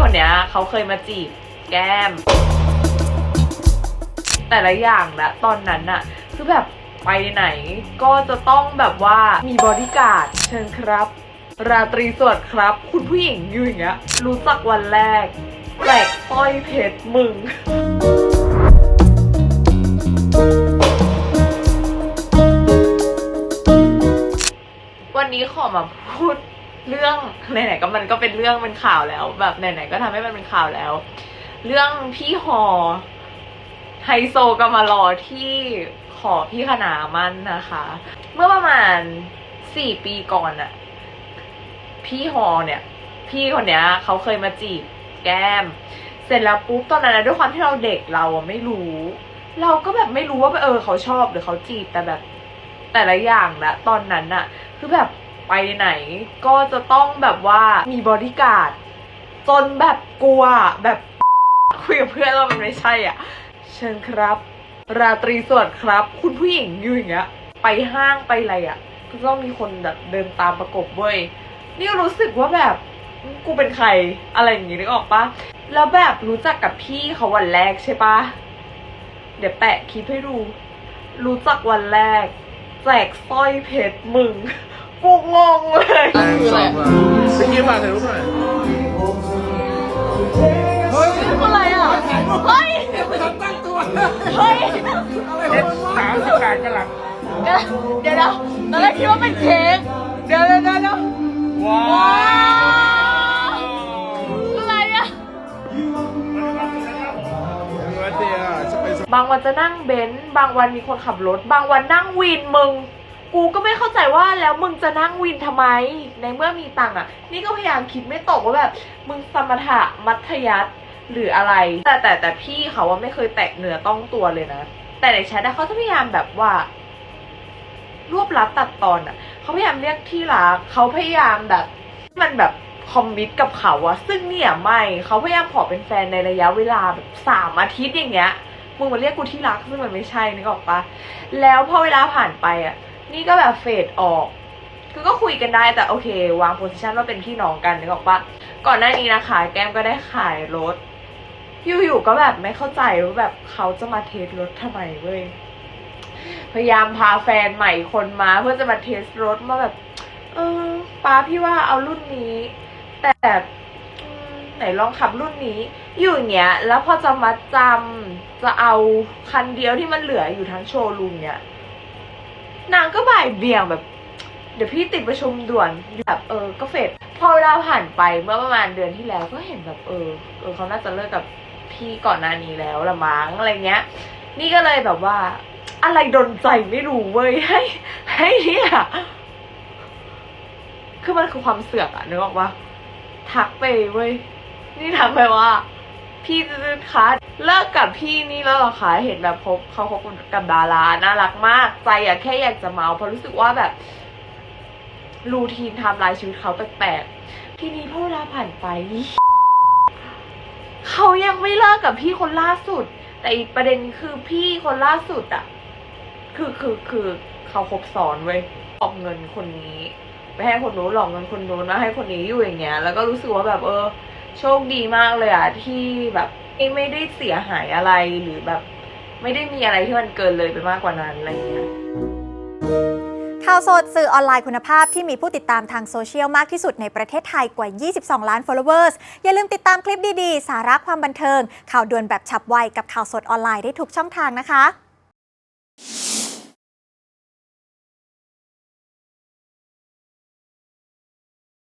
คนเนี้ยเขาเคยมาจีบแก้ม แต่ละอย่างนะตอนนั้นอะคือแบบไปไหนก็จะต้องแบบว่ามีบอดี้การ์ดเชิญครับ ราตรีสวัสดิ์ครับ คุณผู้หญิงอยู่อย่างเงี้ยรู้จักวันแรกแจกสร้อยเพชรมึงวันนี้ขอมาพูด เรื่องไหนๆก็มันก็เป็นเรื่องเป็นข่าวแล้ว แบบไหนๆก็ทำให้มันเป็นข่าวแล้ว เรื่องพี่หอไฮโซกำมารอที่ขอพี่ขนามันนะคะ เมื่อประมาณสี่ปีก่อนอะพี่หอเนี่ย พี่คนเนี้ยเขาเคยมาจีบแก้ม เสร็จแล้วปุ๊บตอนนั้นนะด้วยความที่เราเด็กเราไม่รู้ เราก็แบบไม่รู้ว่าเออเขาชอบหรือเขาจีบแต่แบบ แต่ละอย่างนะตอนนั้นอะคือแบบ ไปไหน ก็จะต้องแบบว่ามีบอดี้การ์ดจนแบบกลัวแบบคุยกับเพื่อนแล้วมันไม่ใช่อะ เชิญครับ ราตรีสวัสดิ์ครับ คุณผู้หญิงอยู่อย่างเงี้ยไปห้างไปอะไรอะ ก็ต้องมีคนแบบเดินตามประกบเว้ยนี่รู้สึกว่าแบบกูเป็นใครอะไรอย่างงี้นึกออกปะแล้วแบบรู้จักกับพี่เขาวันแรกใช่ปะเดี๋ยวแปะคลิปให้ดู รู้จักวันแรก แจกสร้อยเพชรมึง กูงงเลยคืออะไรไปยืมมาถ่ายรูปหน่อยเฮ้ยอะไรอะ เฮ้ยตั้งตัว เฮ้ยเอ็ดสามสิบแปดกะลัดเดี๋ยวเดี๋ยวเดี๋ยวตอนแรกคิดว่าเป็นเค้กเดี๋ยวเดี๋ยวเดี๋ยวเดี๋ยวว้าว้าววอะไรอะวันเดียวจะไปบางวันจะนั่งเบนซ์บางวันมีคนขับรถ บางวันนั่งวินมึง กูก็ไม่เข้าใจว่าแล้วมึงจะนั่งวินทำไม ในเมื่อมีตังค์อะ นี่ก็พยายามคิดไม่ตกว่าแบบ มึงสมถะมัธยัสถ์หรืออะไร แต่แต่แต่พี่เขาว่าไม่เคยแตะเนื้อต้องตัวเลยนะ แต่ในแชทเขาจะพยายามแบบว่ารวบลัดตัดตอนอะ เขาพยายามเรียกที่รักเขาพยายามแบบ มันแบบคอมมิตกับเขาอะซึ่งเนี่ยไม่เขาพยายามขอเป็นแฟนในระยะเวลาแบบสามอาทิตย์อย่างเงี้ยมึงมาเรียกกูที่รักซึ่งมันไม่ใช่นึกออกปะแล้วพอเวลาผ่านไปอะ นี่ก็แบบเฟดออก คือก็คุยกันได้แต่โอเค วางโพสิชันว่าเป็นพี่น้องกันนึกออกปะก่อนหน้านี้นะคะ แก้มก็ได้ขายรถอยู่ๆก็แบบไม่เข้าใจว่าแบบเขาจะมาเทสรถทำไมเว้ยพยายามพาแฟนใหม่คนมาเพื่อจะมาเทสรถมาแบบ เออป้าพี่ว่าเอารุ่นนี้ แต่ไหนลองขับรุ่นนี้ อยู่อย่างเงี้ย แล้วพอจะมาจำจะเอาคันเดียวที่มันเหลืออยู่ทั้งโชว์รูมเนี้ย นางก็บ่ายเบี่ยงแบบ เดี๋ยวพี่ติดประชุมด่วนแบบเออก็เฟดพอเวลาผ่านไปเมื่อประมาณเดือนที่แล้วก็เห็นแบบเออเออเขาน่าจะเลิกกับพี่ก่อนหน้านี้แล้วละมั้งอะไรเงี้ย นี่ก็เลยแบบว่า อะไรดนใจไม่รู้เว้ยให้ ให้เนี่ยคือมันคือความเสือกอะนึกออกปะทักไปเว้ยนี่ทักไปว่า พี่จืดคะเลิกกับพี่นี่แล้วเหรอคะเห็นแบบคบเขาคบกับดาราน่ารักมาก ใจอะแค่อยากจะเมาเพราะรู้สึกว่าแบบรูทีนทำลายชีวิตเขาแปลกๆทีนี้พอเวลาผ่านไปเขายังไม่เลิกกับพี่คนล่าสุด แต่อีกประเด็นคือพี่คนล่าสุดอะคือคือคือเขาคบซ้อนเว้ยออกเงินคนนี้ไปให้คนนู้นหลอกเงินคนนู้นมาให้คนนี้อยู่อย่างเงี้ย แล้วก็รู้สึกว่าแบบเออ โชคดีมากเลยอะที่แบบไม่ได้เสียหายอะไรหรือแบบ ไม่ได้มีอะไรที่มันเกินเลยไปมากกว่านั้นอะไรอย่างเงี้ยข่าวสดสื่อออนไลน์คุณภาพที่มีผู้ติดตามทางโซเชียลมากที่สุดในประเทศไทยกว่า 22 ล้าน followers อย่าลืมติดตามคลิปดี ๆ สาระความบันเทิง ข่าวด่วนแบบฉับไวกับข่าวสดออนไลน์ได้ทุกช่องทางนะคะ